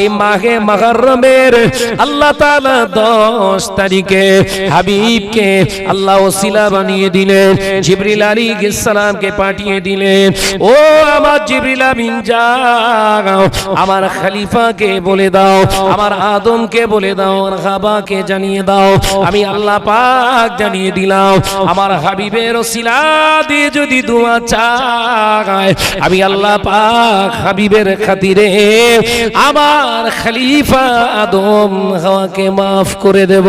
এই মাঘে মহরমের আল্লাহ তাআলা দশ তারিখে হাবিবকে আল্লাহ ওসিলা বানিয়ে দিলেন, জিবরিল আলাইহিস সালামকে পাঠিয়ে দিলেন। ও আমার জিবরিল আমিন, যাও, আমার খলিফাকে বলে দাও, আমার আদমকে বলে দাও, আমার হাবাকে জানিয়ে দাও, আমি আল্লাহ পাক জানিয়ে দিলাম, আমার হাবিবের ওসিলা দিয়ে যদি দোয়া চায়, আমি আল্লাহ পাক হাবিবের খাতিরে আমার খলিফা আদম হাওয়াকে মাফ করে দেব।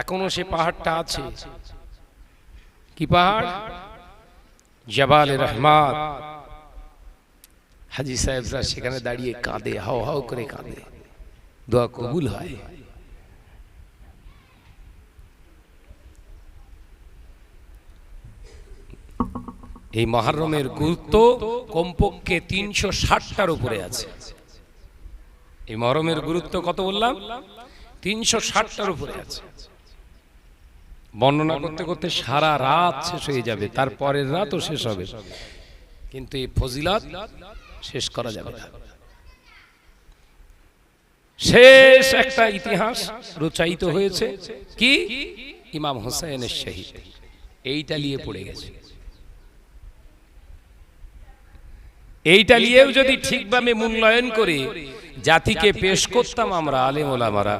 এখনও সে পাহাড়টা আছে। কি পাহাড়? জবাল রহমান হাজি সাহেবরা সেখানে দাঁড়িয়ে কাঁদে, হাও হাও করে কাঁদে। দোয়া কবুল হয়। এই মহারমের গুরুত্ব কমপক্ষে তিনশো ষাটটার উপরে আছে। এই মহরমের গুরুত্ব কত বললাম? তিনশো ষাটটার উপরে আছে। বর্ণনা করতে করতে সারা রাত শেষ হয়ে যাবে তার পরের রাতও শেষ হবে। কিন্তু এই ফজিলাত শেষ করা যাবে না। শেষ একটা ইতিহাস রচায়িত হয়েছে। কি? ইমাম হোসেনের শহীদ। এইটা নিয়ে পড়ে গেছে। এইটা নিয়েও যদি ঠিকভাবে মূল্যায়ন করে জাতিকে পেশ করতাম আমরা আলেম ওলামারা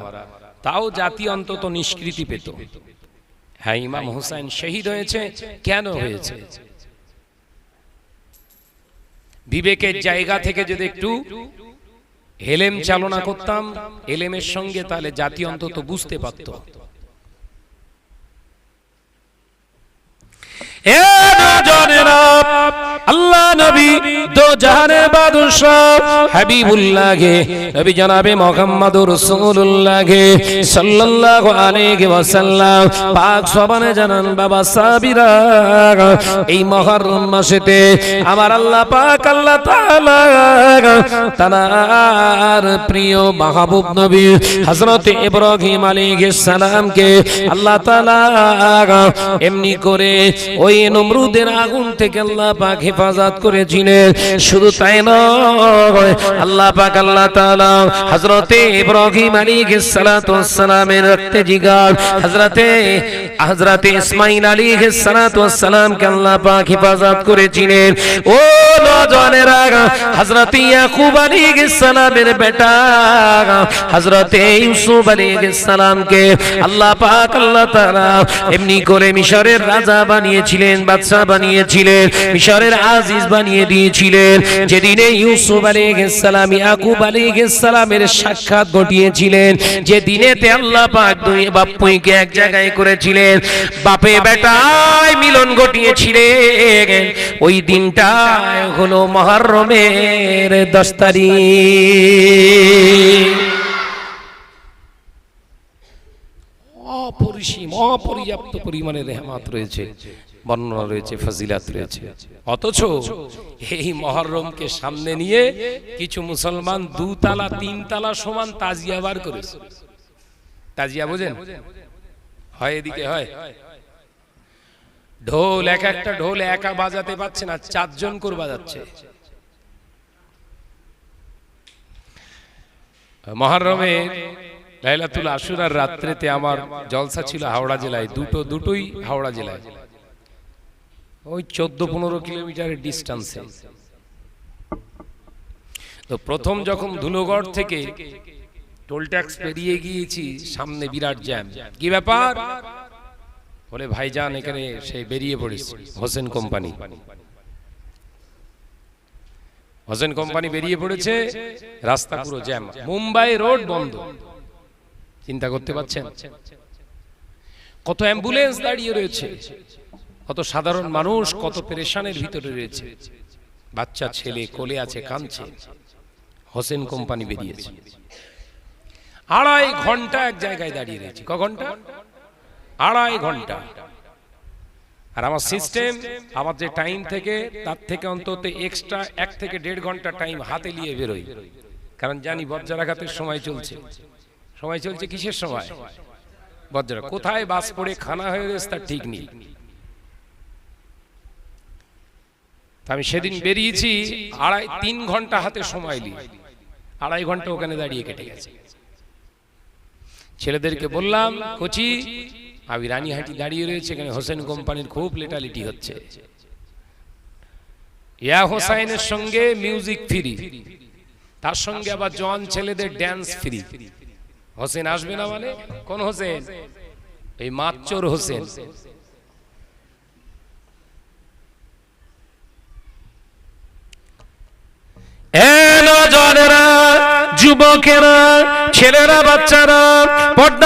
তাও জাতি অন্তত নিষ্কৃতি পেত। হ্যাঁ ইমাম হোসেন শহীদ হয়েছে কেন হয়েছে? বিবেকের জায়গা থেকে যদি একটু হেলেম চালনা করতাম এলেমের সঙ্গে তাহলে জাতি অন্তত বুঝতে পারত। আমার আল্লাহ পাক আল্লাহ প্রিয় মাহবুব নবী ইব্রাহিম সালামকে আল্লাহ এমনি করে ওই নমরুদের আগুন থেকে আল্লাহ পাক হেফাজত করেছিলেন। শুধু তাই নয়, আল্লাহ পাক আল্লাহ তাআলা ইব্রাহিম আলাইহিস সালাতু ওয়াসসালামের রক্তে জিগার ইসমাঈল আলাইহিস সালাতু ওয়াসসালামকে আল্লাহ পাক হেফাজত করেছিলেন। ও ইয়াকুব আলাইহিস সালামের বেটা ইউসুফ আলাইহিস সালামকে আল্লাহ পাক আল্লাহ তাআলা এমনি করে মিশরের রাজা বানিয়েছিলেন। বাদশা বানিয়েছিলেন, মিশরের আজিজ বানিয়ে দিয়েছিলেন। যেদিনে ইউসুফ আলাইহিস সালাম ইয়াকুব আলাইহিস সালামের সাক্ষাৎ ঘটিয়েছিলেন যে দিনেতে আল্লাহ পাক দুই বাপ্পুইকে এক জায়গায় করেছিলেন, বাপে বেটায় মিলন ঘটিয়েছিলেন। ওই দিনটায় হলো মহরমের দশ তারিখ। অপরিসীম, অপর্যাপ্ত পরিমাণে রেহমাত রয়েছে। বর্ণনা রয়েছে, ফজিলাত রয়েছে। অথচ এই মহরমকে সামনে নিয়ে কিছু মুসলমান দুতলা, তিনতলা সমান তাজিয়া বার করেছে। তাজিয়া বোঝেন? হয় এদিকে, হয়। ঢোল, এক একটা ঢোল একা বাজাতে পারছে না, চারজন করে বাজাচ্ছে। মহরমে লাইলাতুল আশুরার রাত্রেতে আমার জলসা ছিল হাওড়া জেলায়, দুটো, দুটোই হাওড়া জেলায়। ওই চোদ্দ পনেরো কিলোমিটারের ডিস্টান্সে তো প্রথম যখন ধুলোগড় থেকে টোল ট্যাক্স পেরিয়ে গিয়েছি, সামনে বিরাট জ্যাম কি ব্যাপার? বলে, ভাইজান, এখানে সে বেরিয়ে পড়েছে, হোসেন কোম্পানি। হোসেন কোম্পানি বেরিয়ে পড়েছে, রাস্তা পুরো জ্যাম মুম্বাই রোড বন্ধ। চিন্তা করতে পারছেন? কত অ্যাম্বুলেন্স দাঁড়িয়ে রয়েছে। কত সাধারণ মানুষ কত পেরেশানের ভিতরে রয়েছে। বাচ্চা ছেলে কোলে আছে কাঁদছে। হোসেন কোম্পানি বেরিয়েছে। আড়াই ঘণ্টা এক জায়গায় দাঁড়িয়ে রয়েছে। ক ঘণ্টা? আড়াই ঘণ্টা। আর আমার সিস্টেম আমার যে টাইম থেকে তার থেকে অন্তত এক্সট্রা এক থেকে দেড় ঘণ্টা টাইম হাতে নিয়ে বেরোই। কারণ জানি বজ্রাঘাতের সময় চলছে। সময় চলছে কিসের সময়? বজ্রা কোথায় বাস পড়ে খানা হয়ে গেছে তার ঠিক নেই তা আমি সেদিন বেরিয়েছি আড়াই তিন ঘণ্টা হাতে সময় নিই আড়াই ঘণ্টা ওখানে দাঁড়িয়ে কেটে গেছে। ছেলেদেরকে বললাম কোচি আমি রানীহাটি দাঁড়িয়ে রয়েছে এখানে হোসেন কোম্পানির খুব লেটালিটি হচ্ছে। ইয়া হোসাইনের সঙ্গে মিউজিক ফ্রি তার সঙ্গে আবার জন ছেলেদের ড্যান্স ফ্রি হোসেন আসবে না মানে? কোন হোসেন? এই মাচ্চর হোসেন নজনেরা যুবকেরা ছেলেরা বাচ্চারা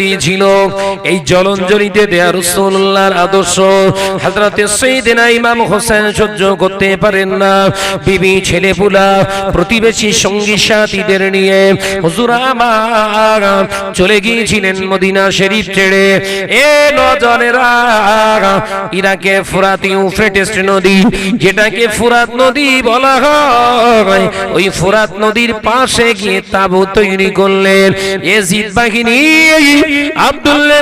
দিয়েছিল। এই জলঞ্জলিতে দেয়া রাসূলুল্লাহর আদর্শ। হযরতে সাইয়েদনা ইমাম হোসেন সহ্য করতে পারেন না। বিবি, ছেলেপুলা, প্রতিবেশী, সঙ্গী, সাথীদের নিয়ে হুজুর চলে গিয়েছিলেন মদিনা শরীফ ছেড়ে। এ নজনেরা ইরাকে ফুরাত ইউফ্রেটিস নদী, যেটাকে ফুরাত নদী বলা হয়, ওই ফুরাত নদীর পাশে গিয়ে তাবু তৈরি করলেন। এজিদ বাহিনী আব্দুল্লাহ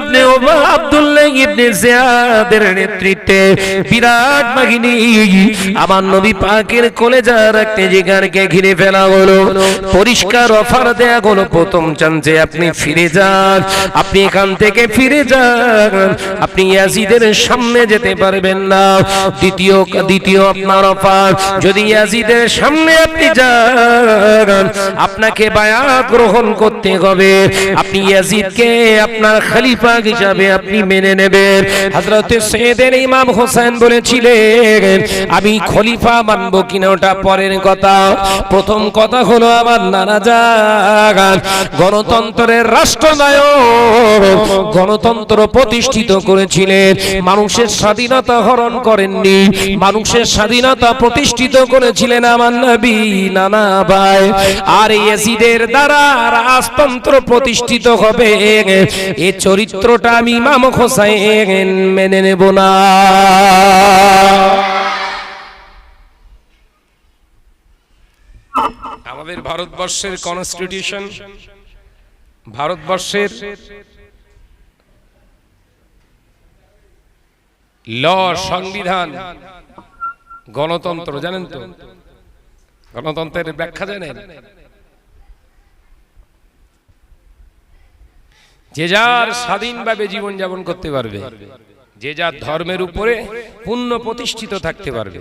বিরাট বাহিনী আমার নবী পাকের জিগারকে ঘিরে ফেলা হলো। পরিষ্কার অফার দেয়া প্রথম আপনি ফিরে যান। আপনি এখান থেকে ফিরে যান। আপনি ইয়াজিদের সামনে যেতে পারবেন না। দ্বিতীয় দ্বিতীয় আপনার অফার যদি ইয়াজিদের সামনে আপনি যান, আপনাকে বায়াত গ্রহণ করতে হবে। আপনি ইয়াজিদকে আপনার খলিফা হিসাবে আপনি মেনে নেবেন। হযরত সৈয়দের ইমাম হোসেন বলেছিলেন, আমি খলিফা মানব কিনা ওটা পরের কথা। প্রথম কথা হলো আমার নানা জাগান গণতন্ত্রের রাষ্ট্রনায়ক, গণতন্ত্র প্রতিষ্ঠিত করেছিলেন। মানুষের স্বাধীনতা হরণ করেননি, মানুষের স্বাধীনতা প্রতিষ্ঠিত করেছিলেন আমার নবী নানা ভাই। আর ইয়াজিদের দ্বারা রাজতন্ত্র প্রতিষ্ঠিত হবে। এই চরিত্রটা আমি ইমাম হোসাইন মেনে নেব না। আমাদের ভারতবর্ষের কনস্টিটিউশন ভারতবর্ষের ল সংবিধান, গণতন্ত্র, জানেন তো? গণতন্ত্রের ব্যাখ্যা জানেন? যে যার স্বাধীনভাবে জীবন যাপন করতে পারবে, যে যার ধর্মের উপরে পূর্ণ প্রতিষ্ঠিত থাকতে পারবে।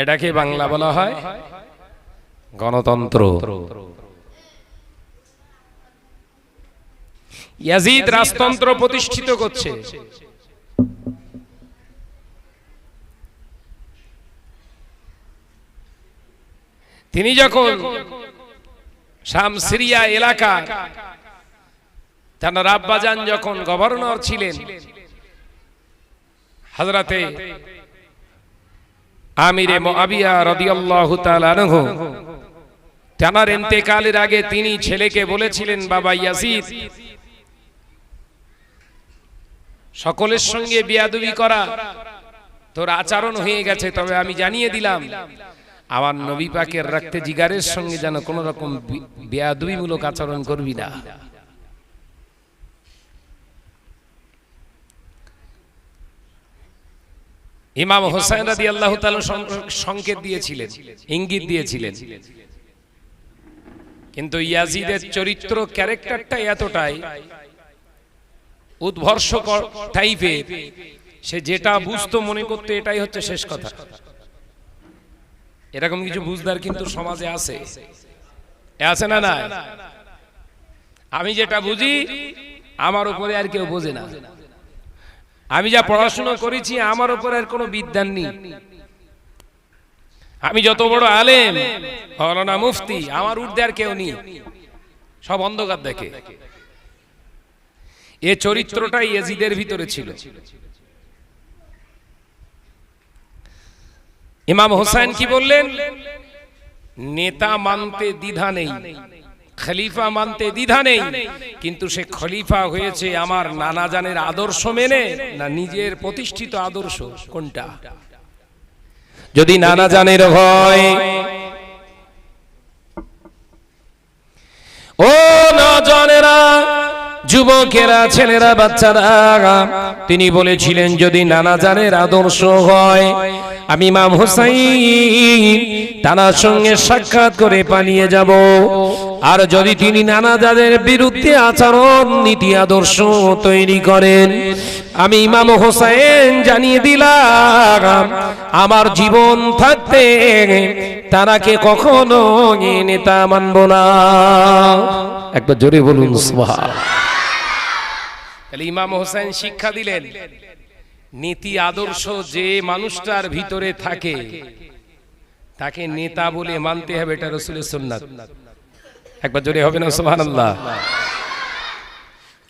এটাকে বাংলা বলা হয় গণতন্ত্র। ইয়াজিদ রাজতন্ত্র প্রতিষ্ঠিত করছে। তিনি যখন শাম সিরিয়া এলাকা তার আব্বাজান যখন গভর্নর ছিলেন হাজরাতে আমিরে মুআবিয়া রাদিয়াল্লাহু তাআলা আনহু তার ইন্তেকালের আগে তিনি ছেলেকে বলেছিলেন, বাবা ইয়াজিদ, সকলের সঙ্গে বিয়াদবি করা, তোর আচরণ হয়ে গেছে, তবে আমি জানিয়ে দিলাম আমার নবী পাকের রাখতে জিগারের সঙ্গে যেন কোন রকম বেয়াদবিমূলক আচরণ করবি না। ইমাম হোসেন রাদি আল্লাহ সংকেত দিয়েছিলেন ইঙ্গিত দিয়েছিলেন। কিন্তু ইয়াজিদের চরিত্র ক্যারেক্টারটা এতটাই উদ্ভর্ষ টাইপের। সে যেটা বুঝতো মনে করতে এটাই হচ্ছে শেষ কথা। এরকম কিছু বুঝদার কিন্তু সমাজে আছে। আছে। না না আমি যেটা বুঝি আমার উপরে আর কেউ বোঝে না। আমি যা পড়াশোনা করেছি আমার উপরে আর কোনো বিদ্যান নেই। আমি যত বড় আলেম মৌলানা মুফতি আমার উর্ধে আর কেউ নেই। সব অন্ধকার দেখে। এ চরিত্রটাই এজিদের ভিতরে ছিল। ইমাম হোসেন কি বললেন? নেতা মানতে দ্বিধা নেই খলিফা মানতে দ্বিধা নেই কিন্তু সে খলিফা হয়েছে আমার নানা জানের আদর্শ মেনে না নিজের প্রতিষ্ঠিত আদর্শ কোনটা? যদি নানা জানের হয় ও নজনেরা যুবকেরা ছেলেরা বাচ্চারা তিনি বলেছিলেন যদি নানা জানের আদর্শ হয় আমি ইমাম হুসাইন তার সঙ্গে সাক্ষাৎ করে পালিয়ে যাব। আর যদি তিনি নানা জানের বিরুদ্ধে আচরণ, নীতি, আদর্শ তৈরি করেন, আমি ইমাম হোসেন জানিয়ে দিলাম, আমার জীবন থাকতে তারাকে কখনো নেতা মানব না। একবার জোরে বলুন সুবহান তাহলে ইমাম হোসেন শিক্ষা দিলেন। নীতি আদর্শ যে মানুষটার ভিতরে থাকে, তাকে নেতা বলে মানতে হবে, এটা রসুলের সুন্নাত। একবার জোরে হবে না, সুবহানাল্লাহ।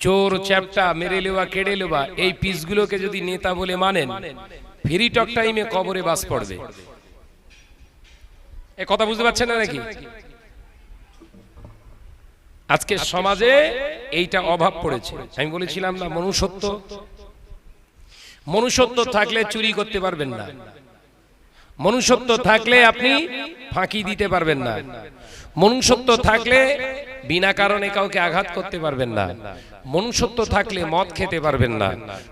চোর চ্যাপটা মেরে লেওয়া, কেড়ে লেওয়া, এই পিসগুলোকে যদি নেতা বলে মানেন, ফ্রি টক টাইমে কবরে বাস পড়বে। এ কথা বুঝতে পারছেন না নাকি? আজকে সমাজে এইটা অভাব পড়েছে। আমি বলেছিলাম না, মনুষ্যত্ব মনুষ্যত্ব থাকলে চুরি করতে পারবেন না। মনুষ্যত্ব থাকলে আপনি ফাঁকি দিতে পারবেন না। মনুষ্যত্ব থাকলে বিনা কারণে কাউকে আঘাত করতে পারবেন না মনুষ্যত্ব থাকলে মদ খেতে পারবেন না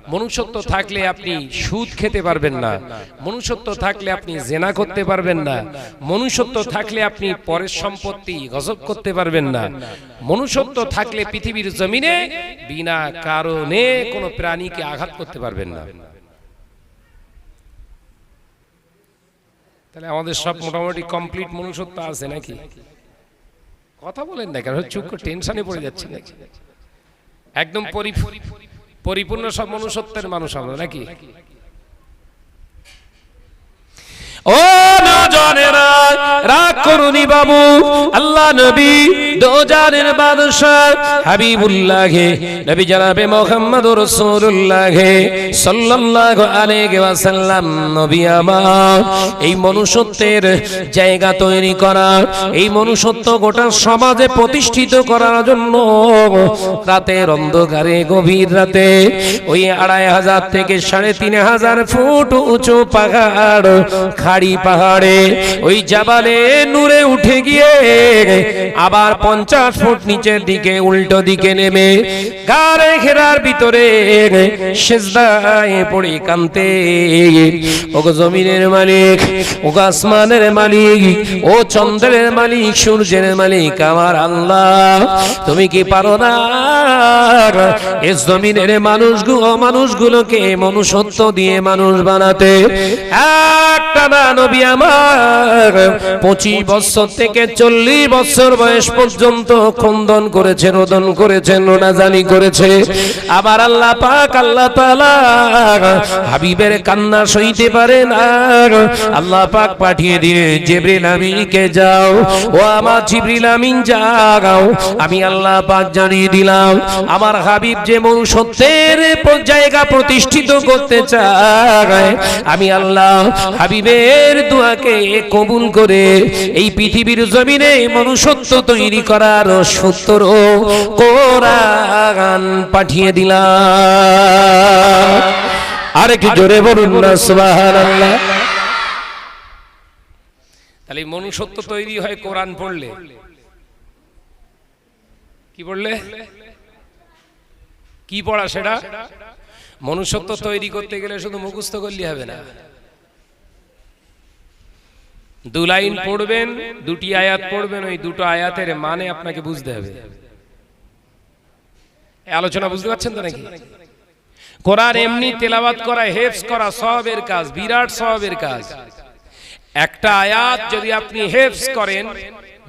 মনুষ্যত্ব থাকলে আপনি সুদ খেতে পারবেন না মনুষ্যত্ব থাকলে আপনি জেনা করতে পারবেন না মনুষ্যত্ব থাকলে আপনি পরের সম্পত্তি গজব করতে পারবেন না মনুষ্যত্ব থাকলে পৃথিবীর জমিনে বিনা কারণে কোনো প্রাণীকে আঘাত করতে পারবেন না তাহলে আমাদের সব মোটামুটি কমপ্লিট মনুষ্যত্ব আছে নাকি কথা বলেন না কেন? চুপ টেনশনে পড়ে যাচ্ছে নাকি? একদম পরিপূর্ণ সব মনুষ্যত্বের মানুষ আমরা নাকি? ও নজনেরা রাগ করুনি বাবু আল্লাহ নবী দোজানের বাদশাহ হাবিবুল্লাহ, নবী জনাবে মুহাম্মদুর রাসূলুল্লাহ সাল্লাল্লাহু আলাইহি ওয়াসাল্লাম, নবী আমার, এই মনুষ্যত্বের জায়গা তৈরি করা, এই মনুষ্যত্ব গোটা সমাজে প্রতিষ্ঠিত করার জন্য রাতের অন্ধকারে, গভীর রাতে ওই আড়াই হাজার থেকে সাড়ে তিন হাজার ফুট উঁচু পাহাড়, খাড়ি পাহাড়ে ওই জাবালে নূরে উঠে গিয়ে আবার পঞ্চাশ ফুট নিচের দিকে, উল্টো দিকে নেমে গারে ঘেরার ভিতরে পড়ে কান্তে ওগো জমিনের মালিক, ওগো আসমানের মালিক, ও চন্দ্রের মালিক, সূর্যের মালিক, আমার আল্লাহ, তুমি কি পারো না? এ জমিনের মানুষগুলো মানুষগুলোকে মনুষ্যত্ব দিয়ে মানুষ বানাতে। একটা নবী আমার পঁচিশ বছর থেকে চল্লিশ বছর বয়স পর্যন্ত খন্দন করেছে রোদন করেছেন রোনাজানি করেছে। আবার আল্লাহ পাক, আল্লাহ তাআলা হাবিবের কান্না সইতে পারে না। আল্লাহ পাক পাঠিয়ে দিয়ে, জিবরিল আমিনকে যাও? ও আমার জিবরিল আমিন, যাও। আমি আল্লাহ পাক জানিয়ে দিলাম, আমার হাবিব যে মনুষ্যত্বের প- জায়গা প্রতিষ্ঠিত করতে চায়, আমি আল্লাহ হাবিবের দোয়াকে কবুল করে এই পৃথিবীর জমিনে মনুষ্যত্ব তৈরি করার সত্তর কোরআন পাঠিয়ে দিলাম। আরেক জোরে বলুন না সুবহানাল্লাহ। তাহলে মনুষ্যত্ব তৈরি হয় কোরআন পড়লে। কি পড়লে কি পড়া সেটা? মনুষ্যত্ব তৈরি করতে গেলে শুধু মুখস্থ করলে হবে না। দু লাইন পড়বেন, দুটি আয়াত পড়বেন, ওই দুটো আয়াতের মানে আপনাকে বুঝতে হবে। আলোচনা বুঝতে পারছেন তো নাকি? কোরআন এমনি তেলাওয়াত করা হেফস করা সবের কাজ, বিরাট সবের কাজ। একটা আয়াত যদি আপনি হেফস করেন,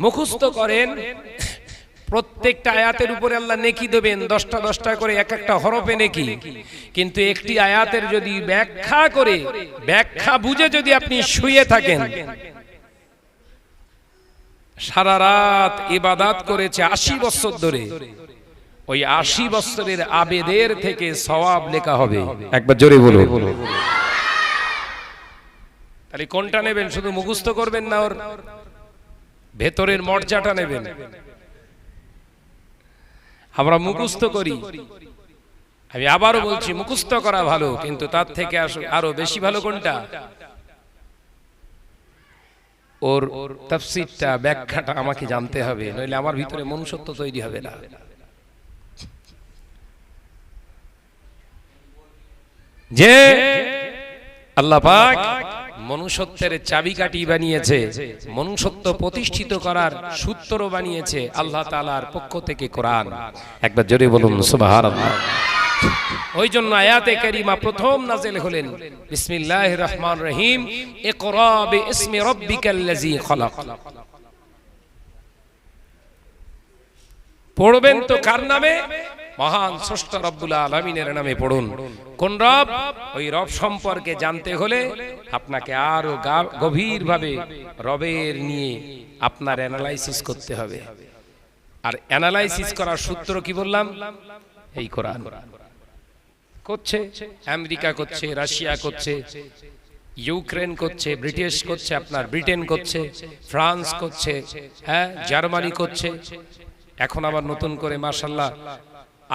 মুখস্থ করেন, প্রত্যেকটা আয়াতের উপরে আল্লাহ নেকি দেবেন, দশটা দশটা করে এক একটা হরফে নেকি। কিন্তু একটি আয়াতের যদি ব্যাখ্যা করে, ব্যাখ্যা বুঝে যদি আপনি শুয়ে থাকেন সারা রাত ইবাদাত করেছে আশি বছর ধরে। ওই আশি বছরের আবেদের থেকে সওয়াব লেখা হবে। একবার জোরে বলো তাহলে কোনটা নেবেন? শুধু মুখস্থ করবেন না ওর? ভেতরের মর্যাটা নেবেন। আমরা মুখস্থ করি। আমি আবারও বলছি মুখস্থ করা ভালো কিন্তু তার থেকে আরও বেশি ভালো কোনটা? ওর তাফসিরটা, ব্যাখ্যাটা আমাকে জানতে হবে, নইলে আমার ভিতরে মনুষ্যত্ব তৈরি হবে না। যে আল্লাহ পাক মনুষ্যত্বের চাবিকাঠি বানিয়েছে, মনুষ্যত্ব প্রতিষ্ঠিত করার সূত্র বানিয়েছে আল্লাহ তাআলার পক্ষ থেকে কোরআন। একবার জোরে বলুন, সুবহানাল্লাহ। ওই জন্য আয়াতে কারিমা প্রথম নাজেল হলেন। বিসমিল্লাহির রহমান রহিম। ইকরা বিইসমি রাব্বিকাল্লাযী খলাক। পড়বেন তো কার নামে? মহান স্রষ্টা রব্বুল আলমিনের নামে পড়ুন। কোন রব? ওই রব সম্পর্কে জানতে হলে আপনাকে আরও গভীর ভাবে রবের নিয়ে আপনার অ্যানালাইসিস করতে হবে। আর অ্যানালাইসিস করার সূত্র কি বললাম? এই কোরআন। করছে, আমেরিকা করছে, রাশিয়া করছে, ইউক্রেন করছে, ব্রিটিশ করছে, আপনার ব্রিটেন করছে, ফ্রান্স করছে হ্যাঁ জার্মানি করছে। এখন আবার নতুন করে মার্শাল্লাহ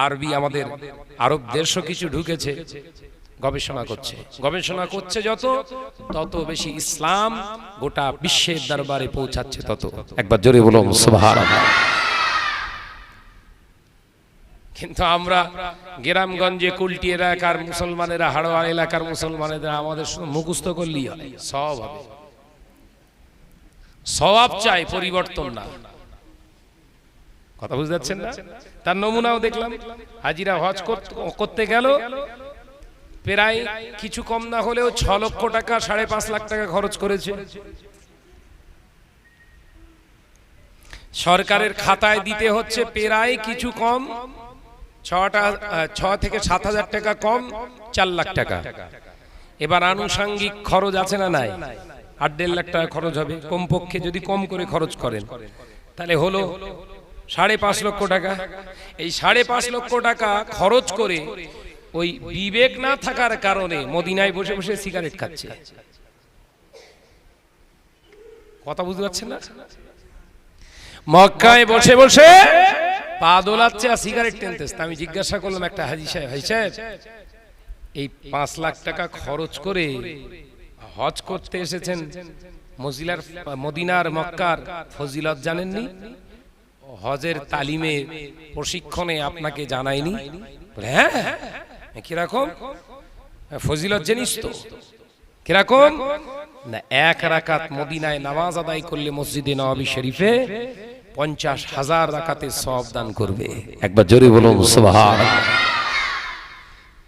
আরবি আমাদের আরব দেশও কিছু ঢুকেছে, গবেষণা করছে। গবেষণা করছে যত, তত বেশি ইসলাম গোটা বিশ্বের দরবারে পৌঁছাচ্ছে তত। একবার জোরে বলুন, সুবহানাল্লাহ। কিন্তু আমরা গ্রামগঞ্জে কুলটি এলাকার মুসলমানেরা, হাড়োয়া এলাকার মুসলমানেরা আমাদের মুখস্থ করলেই হয়। সব হবে। সবাব চাই, পরিবর্তন না। কথা বুঝতে যাচ্ছেন না? তার নমুনাও দেখলাম। হাজিরা হজ করতে গেল। প্রায় কিছু কম না হলেও ছ লক্ষ টাকা, সাড়ে পাঁচ লাখ টাকা খরচ করেছে। সরকারের খাতায় দিতে হচ্ছে প্রায় কিছু কম। ছটা ছ থেকে সাত হাজার টাকা কম, চার লাখ টাকা। এবার আনুষাঙ্গিক খরচ আছে না নাই? আট, দেড় লাখ টাকা খরচ হবে। কমপক্ষে যদি কম করে খরচ করেন, তাহলে হলো সাড়ে পাঁচ লক্ষ টাকা। এই সাড়ে পাঁচ লক্ষ টাকা খরচ করে ওই বিবেক না থাকার কারণে মদিনায় বসে বসে সিগারেট খাচ্ছে। কথা বুঝতে পারছেন না? মক্কায় বসে বসে পা দোলাচ্ছে আর সিগারেট টেনতেছে। আমি জিজ্ঞাসা করলাম একটা হাজি সাহেব হাজি সাহেব, এই পাঁচ লাখ টাকা খরচ করে হজ করতে এসেছেন মজিলার, মদিনার, মক্কার ফজিলত জানেননি? হজের তালিমে প্রশিক্ষণে আপনাকে জানায়নি? হ্যাঁ কীরকম? ফজিলত জানিস তো। কীরকম? না, এক রাকাত মদিনায় নামাজ আদায় করলে মসজিদে নবাবী শরীফে পঞ্চাশ হাজার রাকাতে সব দান করবে। একবার জোরে বলুন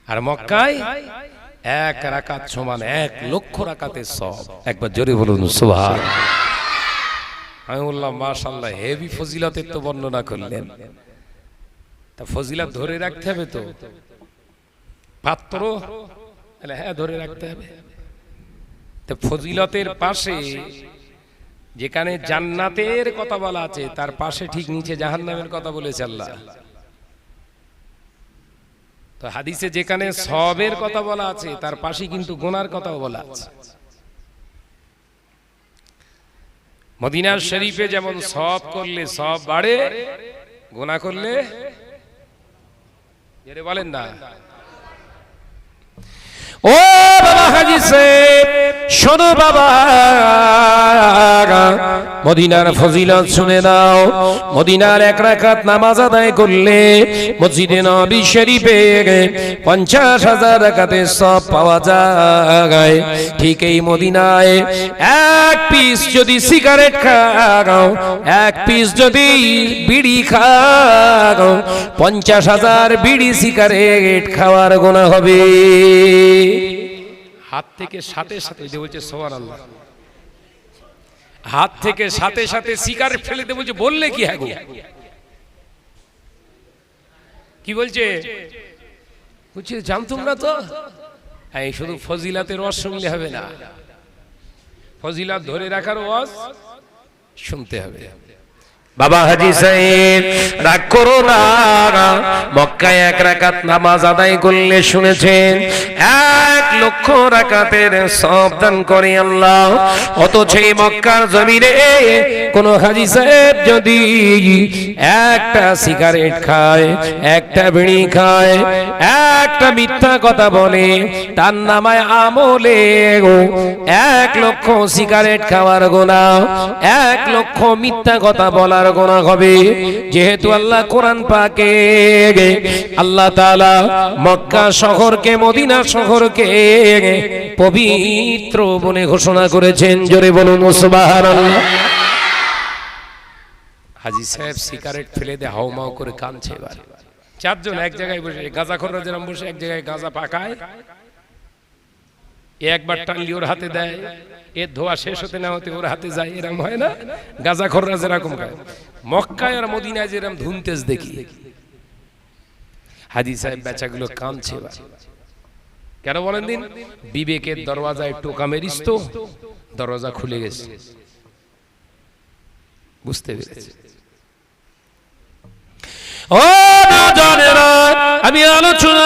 আর মক্কায় এক রাকাত সমান এক লক্ষ রাকাতে সব একবার জোরে বলুন সুবহান। আমি বললাম মাশাল্লাহ হেভি ফজিলতের তো বর্ণনা করলেন। তা ফজিলত ধরে রাখতে হবে তো? পাত্র? হ্যাঁ ধরে রাখতে হবে। তো ফজিলতের পাশে যেখানে জান্নাতের কথা বলা আছে, তার পাশে ঠিক নিচে জাহান্নামের কথা বলেছে আল্লাহ। তো হাদিসে যেখানে সবের কথা বলা আছে, তার পাশে কিন্তু গোনার কথাও বলা আছে। মদিনার শরীফে যেমন সব করলে সব বাড়ে, গোনা করলে বলেন না। ও বাবা হাজি সাহেব, শোনো বাবা। মদিনার ফজিলত শুনে দাও মদিনার এক রাকাত নামাজ আদায় করলে মসজিদে নবী শরীফে পঞ্চাশ হাজার রাকাতে সব পাওয়া যায়। ঠিক এই মদিনায় এক পিস যদি সিগারেট খাও, এক পিস যদি বিড়ি খাও, পঞ্চাশ হাজার বিড়ি সিগারেট খাওয়ার গোনা হবে। হাত থেকে সাথে সাথে বলছে সোয়ার আল্লাহ হাত থেকে সাথে সাথে সিগারেট ফেলে দে বলছে বললে কি হ্যাঁ গো? কি বলছে? বলছে? জানতুম না তো? হ্যাঁ শুধু ফজিলাতের ওয়াজ শুনলে হবে না। ফজিলাত ধরে রাখার ওয়াজ শুনতে হবে। বাবা হাজি সাহেব, রাগ করো না মক্কায় এক রাকাত নামাজ আদায় করলে শুনেছেন, এক লক্ষ রাকাতের সব দান করে আল্লাহ। অথচ এই মক্কার জমিনে কোন হাজি সাহেব যদি একটা সিগারেট খায়, একটা বিড়ি খায়, একটা মিথ্যা কথা বলে, তার নামায় আমলে এক লক্ষ সিগারেট খাওয়ার গোনা, এক লক্ষ মিথ্যা কথা বলার গোনা হবে। যেহেতু আল্লাহ কোরআন পাকে আল্লাহ তাআলা মক্কা শহরকে, মদিনা শহরকে পবিত্র বলে ঘোষণা করেছেন। জোরে বলুন, সুবহানাল্লাহ। হাজি সাহেব সিগারেট ফেলে দিয়ে হাউমাউ করে কাঁদছে এবার। চারজন এক জায়গায় বসে গাঁজা খররা যেরকম বসে, এক জায়গায় গাঁজা পাকায়। এ একবার টানলি ওর হাতে দেয় এর ধোয়া শেষ হতে না হতে ওর হাতে যায় এরকম হয় না? গাঁজা খররা যেরকম খায়। মক্কায় আর মদিনায় যেরকম ধুনতেজ দেখি। হাজি সাহেব বেচাগুলো এবার। কেন বলেন দিন? বিবেকের দরওয়াজায় টোকা মেরিস তো দরজা খুলে গেছে। বুঝতে পেরেছি। আমি আলোচনা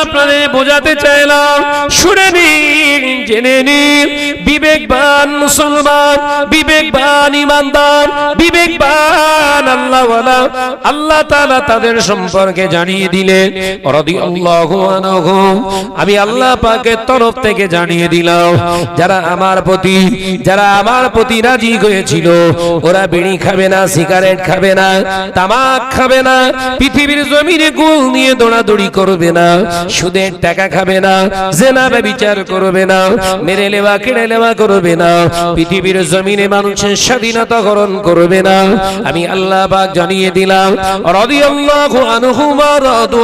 বোঝাতে চাইলাম। শুনে নিন, জেনে নিন, বিবেকবান মুসলমান, বিবেকবান ইমানদার, বিবেকবান আল্লাহ তাআলা তাদের সম্পর্কে জানিয়ে দিলেন। আমি আল্লাহ পাকের তরফ থেকে জানিয়ে দিলাম, যারা আমার প্রতি, যারা আমার প্রতি রাজি হয়েছিল, ওরা বিড়ি খাবে না, সিগারেট খাবে না, তামাক খাবে না পৃথিবীর জমিনে গুল নিয়ে দৌড়াদৌড়ি করবে না, সুদের টাকা খাবে না, জেনা বিচার করবে না, মেরে লেওয়া কেড়ে লেওয়া করবে না, পৃথিবীর জমিনে মানুষের স্বাধীনতা হরণ করবে না। আমি আল্লাহ পাক জানিয়ে দিলাম, রাদিয়াল্লাহু আনহু ওয়া রাদু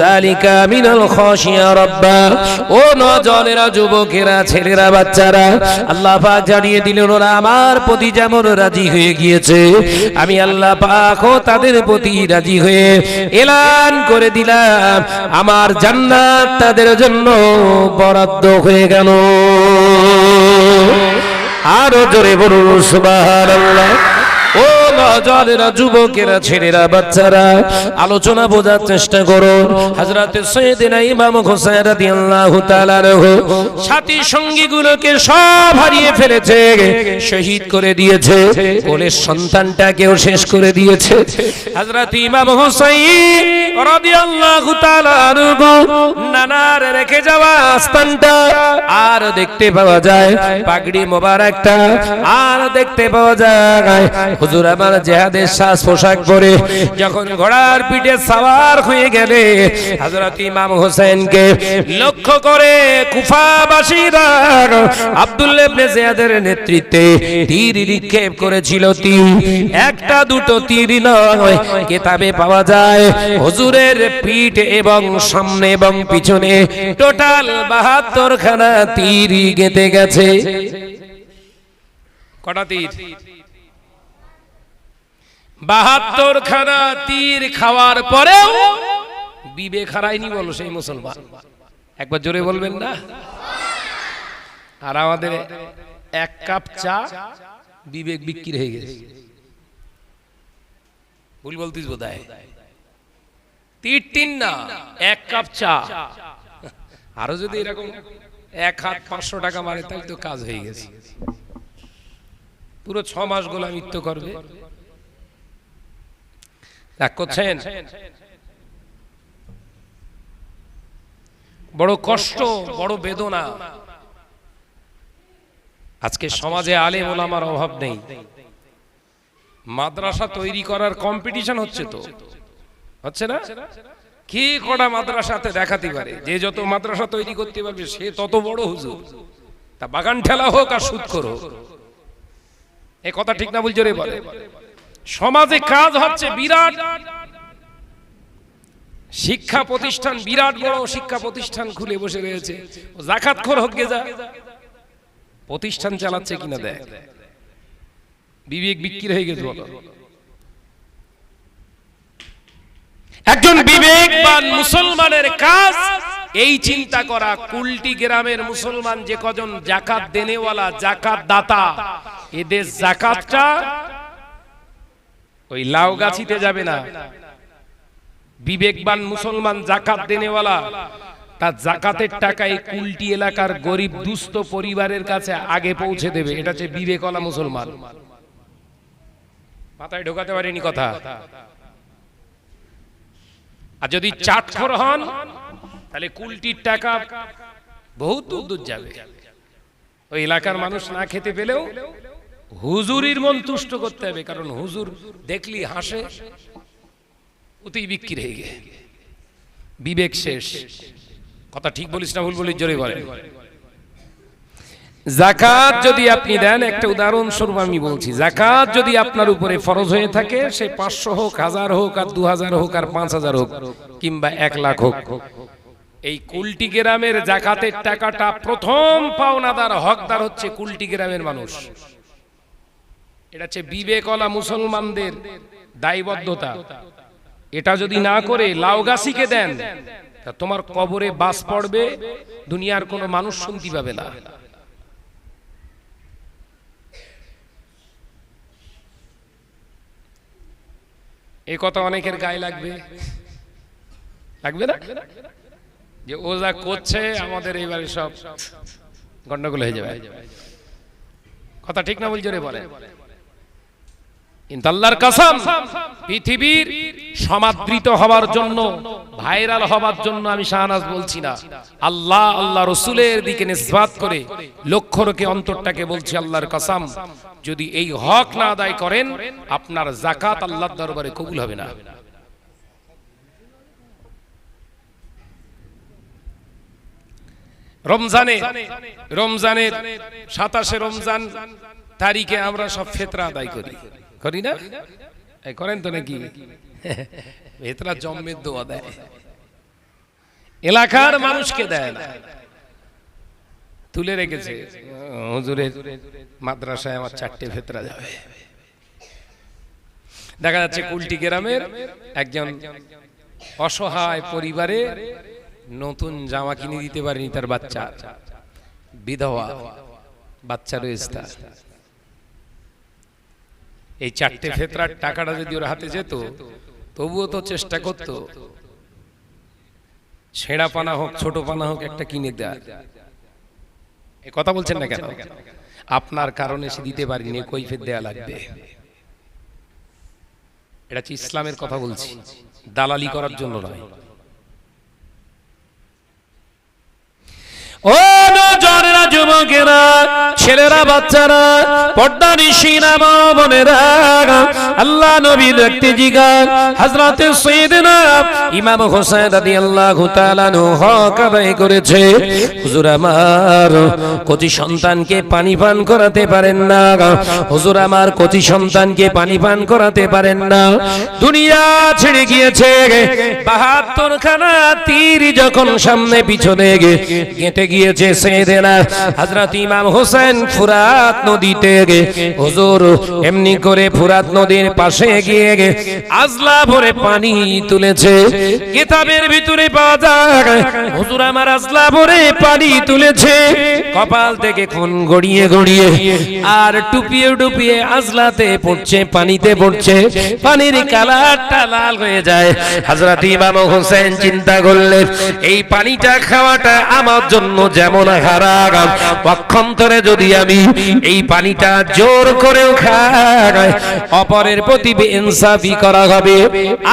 যালিকা মিনাল খাশিয়া রাব্বা। ও যুবকেরা, ছেলেরা, বাচ্চারা, আল্লাহ পাক জানিয়ে দিলেন, ওরা আমার প্রতি যেমন রাজি হয়ে গিয়েছে, আমি আল্লাহ পাকও তাদের প্রতি রাজি হয়ে এলান করে দিলাম। আমার জান্নাত তাদের জন্য বরাদ্দ হয়ে গেল। আরও জোরে বলুন, সুবহানাল্লাহ। নজরেরা যুবকেরা, ছেলেরা, বাচ্চারা, আলোচনা বোঝার চেষ্টা করো। হযরতে সৈয়দিনা ইমাম হোসেন রাদিয়াল্লাহু তাআলা সাথী সঙ্গীগুলোকে সব হারিয়ে ফেলেছে, শহীদ করে দিয়েছে কোলের সন্তানটাকেও শেষ করে দিয়েছে। হযরত ইমাম হোসেন রাদিয়াল্লাহু তাআলা নানার রেখে যাওয়া আস্তানটা আর দেখতে পাওয়া যায়, পাগড়ি মোবারকটা আর দেখতে পাওয়া যায়। হুজুর আমার জেহাদের শ্বাস পোশাক পরে যখন ঘোড়ার পিঠে সাওয়ার হয়ে গেলে হযরত ইমাম হোসেনকে লক্ষ্য করে কুফাবাসীরা আব্দুল্লাহ ইবনে জিয়াদের নেতৃত্বে তীর নিক্ষেপ করেছিল তীর। একটা, দুটো তীর নয়, কিতাবে পাওয়া যায় হুজুরের পিঠ এবং সামনে এবং পিছনে টোটাল বাহাত্তর খানা তীর গেঁথে গেছে। কটা তীর? বাহাত্তর খানা তীর খাওয়ার পরেও বিবেক হারায়নি বলো সেই মুসলমান। একবার জোরে বলবেন না? আর আমাদের এক কাপ চা বিবেক বিক্রি হয়ে গেছে। ভুল বলতিস বোধ তীর তিন না, এক কাপ চা। আরও যদি এরকম এক হাত পাঁচশো টাকা মারে, তাহলে তো কাজ হয়ে গেছে। পুরো ছ মাস গোলামিত্ব করবে। রাগ করছেন বড় কষ্ট বড় বেদনা। আজকে সমাজে আলেম ওলামার অভাব নেই। মাদ্রাসা তৈরি করার কম্পিটিশন হচ্ছে তো। হচ্ছে না? কি কটা মাদ্রাসাতে দেখাতে পারে? যে যত মাদ্রাসা তৈরি করতে পারবে সে তত বড় হুজুর। তা বাগান ঠেলা হোক আর সুদ করো। এ কথা ঠিক না বলছো রে বলে। সমাজে কাজ হচ্ছে বিরাট। শিক্ষা প্রতিষ্ঠান বিরাট বড় শিক্ষা প্রতিষ্ঠান খুলে বসে রয়েছে। জাকাত খোর হোক যা। প্রতিষ্ঠান চালাচ্ছে কিনা দেখ। বিবেক বিক্রি হয়ে গেছে বলো। একজন বিবেকবান মুসলমানের কাজ, এই চিন্তা করা। কুলটি গ্রামের মুসলমান যে কজন জাকাত দেনেওয়ালা জাকাত দাতা এদের জাকাতটা ওই লাউ গাছিতে যাবে না। বিবেকবান মুসলমান জাকাত দেনেওয়ালা তার জাকাতের টাকায় কুলটি এলাকার গরিব দুস্থ পরিবারের কাছে আগে পৌঁছে দেবে। এটা হচ্ছে বিবেকওয়ালা মুসলমান। মাথায় ঢোকাতে পারেনি কথা। আর যদি চাটখোর হন তাহলে কুলটির টাকা বহুত দূর দূর যাবে। ওই এলাকার মানুষ না খেতে পেলেও হুজুরির মন তুষ্ট করতে হবে, কারণ হুজুর দেখলি হাসে অতি বিক্রি হয়ে গে বিবেক শেষ। কথা ঠিক বলিস না, ভুল বলিস, জোরে বলে জাকাত যদি আপনি দেন, একটা উদাহরণ স্বরূপ আমি বলছি, জাকাত যদি আপনার উপরে ফরজ হয়ে থাকে, সে পাঁচশো হোক, হাজার হোক, আর দু হাজার হোক, আর পাঁচ হাজার হোক, কিংবা এক লাখ হোক। এই কুলটি গ্রামের জাকাতের টাকাটা প্রথম পাওনাদার, হকদার হচ্ছে কুলটি গ্রামের মানুষ। এটা হচ্ছে বিবেকলা মুসলমানদের দায়বদ্ধতা। এটা যদি না করে লাউগাছিকে দেন, তা তোমার কবরে বাস পড়বে, দুনিয়ার কোনো মানুষ শুনতে পাবে না। এই কথা অনেকের গায়ে লাগবে। লাগবে না? যে ও যা করছে, আমাদের এইবারে সব গন্ডগোল হয়ে যাবে। কথা ঠিক না বলছো রে বলে কিন্তু আল্লাহর কসম, পৃথিবীর সমাদৃত হওয়ার জন্য, ভাইরাল হওয়ার জন্য আমি শাহনাজ বলছি না। আল্লাহ আল্লাহ রসুলের দিকে নিসবাত করে লক্ষ রকে অন্তরটাকে বলছি আল্লাহর কসম। যদি এই হক না আদায় করেন, আপনার জাকাত আল্লাহর দরবারে কবুল হবে না। রমজানে, রমজানের সাতাশে রমজান তারিখে আমরা সব ফেতরা আদায় করি। করি না করেন তো নাকি? ফেতরা জম্মের দোয়া দেয়। এলাকার মানুষকে দেয় না। তুলে রেখেছে। হুজুরের মাদ্রাসায় আমার চারটে ভেতরা যাবে। দেখা যাচ্ছে কুলটি গ্রামের একজন অসহায় পরিবারে নতুন জামা কিনে দিতে পারেনি তার বাচ্চা। বিধবা। বাচ্চা রয়েছে তার। এই চারটে ফেতরার টাকাটা যদি ওর হাতে যেত, তবুও তো চেষ্টা করতো। ছেঁড়া পানা হোক, ছোট পানা হোক, একটা কিনে দেয়। এ কথা বলছেন না কেন? আপনার কারণে সে দিতে পারিনি কৈফের দেয়া লাগবে। এটা হচ্ছে ইসলামের কথা বলছি। দালালি করার জন্য নয়। ও নজরেরা যুবকেরা, ছেলেরা, বাচ্চারা, পর্দা আল্লাহ নবী দেখতে সাইয়েদনা ইমাম হোসেন নু হক আদায় করেছে। হুজুর আমার সন্তানকে পানি পান করাতে পারেন না, হুজুর আমার কচি সন্তানকে পানি পান করাতে পারেন না। দুনিয়া ছেড়ে গিয়েছে বাহাত্তর খানা তীর যখন সামনে পিছনে গেঁটে গিয়েছে সেদেনা। হযরত ইমাম হোসেন ফুরাত নদীতে হুজুর, এমনি করে ফুরাত নদীর পাশে গিয়ে আজলা ভরে পানি তুলেছে। কিতাবের ভিতরে পাওয়া যায়, হুজুর আমার আজলা ভরে পানি তুলেছে। কপাল থেকে খুন গড়িয়ে গড়িয়ে আর টুপিয়ে টুপিয়ে আজলাতে পড়ছে, পানিতে পড়ছে। পানির কালারটা লাল হয়ে যায়। হযরত ইমাম হোসেন চিন্তা করলেন, এই পানিটা খাওয়াটা আমার জন্য যেমন হারাম পক্ষান্তরে যদি আমি এই পানিটা জোর করেও খাই, অপরের প্রতি ইনসাফি করা হবে।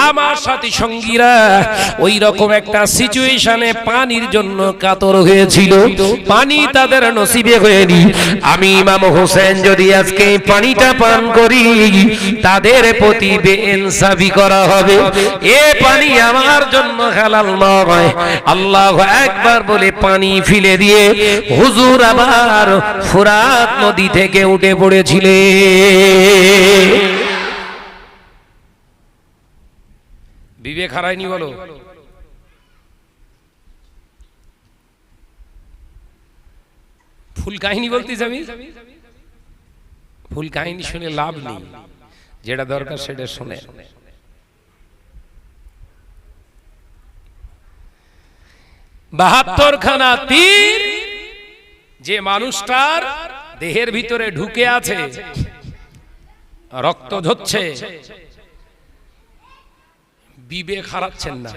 আমার সাথী সঙ্গীরা ওই রকম একটা সিচুয়েশনে পানির জন্য কাতর হয়েছিল। পানি তাদের নসিবে হয়নি। আমি ইমাম হোসেন যদি আজকে পানিটা পান করি, তাদের প্রতি বেইনসাফি করা হবে। এ পানি আমার জন্য হালাল নয়। আল্লাহ একবার বলে পানি ফিলে দিয়ে হুজুর আবার ফুরাত নদী থেকে উঠে পড়েছিলে। বিবেক হারায়নি বলো। ফুল কাহিনী বলতেছি আমি? ফুল কাহিনী শুনে লাভ নেই। যেটা দরকার সেটা শুনে। বাহাত্তর খানা তীর যে মানুষটার দেহের ভিতরে ঢুকে আছে রক্ত ধরছে বিবেক হারাচ্ছেন না।